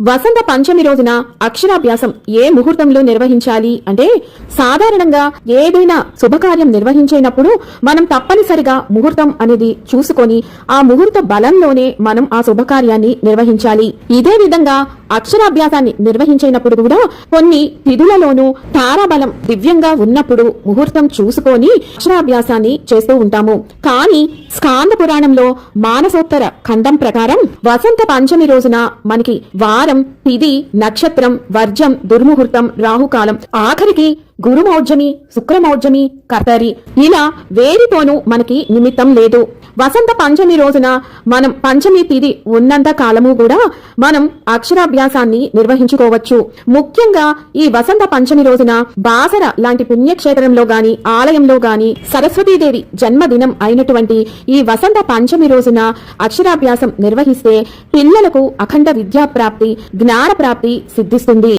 వసంత పంచమి రోజున అక్షరాభ్యాసం ఏ ముహూర్తంలో నిర్వహించాలి అంటే సాధారణంగా ఏదైనా శుభకార్యం నిర్వహించేటప్పుడు మనం తప్పనిసరిగా ముహూర్తం అనేది చూసుకొని ఆ ముహూర్త బలంలోనే మనం ఆ శుభకార్యాన్ని నిర్వహించాలి. ఇదే విధంగా అక్షరాభ్యాసాన్ని నిర్వహించేటప్పుడు కూడా కొన్ని తిథులలోనూ తారాబలం దివ్యంగా ఉన్నప్పుడు ముహూర్తం చూసుకొని అక్షరాభ్యాసాన్ని చేస్తూ ఉంటాము. కానీ స్కాంద పురాణంలో మానసోత్తర ఖండం ప్రకారం వసంత పంచమి రోజున మనకి వార తిథి నక్షత్రం వర్జం దుర్ముహూర్తం రాహుకాలం. ఆఖరికి గురుమౌర్జమి శుక్రమౌర్జమి కర్తరి. ఇలా వేరితోనూ మనకి నిమిత్తం లేదు. వసంత పంచమి రోజున మనం పంచమి తిది ఉన్నంత కాలము కూడా మనం అక్షరాభ్యాసాన్ని నిర్వహించుకోవచ్చు. ముఖ్యంగా ఈ వసంత పంచమి రోజున బాసర లాంటి పుణ్యక్షేత్రంలో గాని ఆలయంలో గాని సరస్వతీదేవి జన్మదినం అయినటువంటి ఈ వసంత పంచమి రోజున అక్షరాభ్యాసం నిర్వహిస్తే పిల్లలకు అఖండ విద్యా ప్రాప్తి జ్ఞాన ప్రాప్తి సిద్ధిస్తుంది.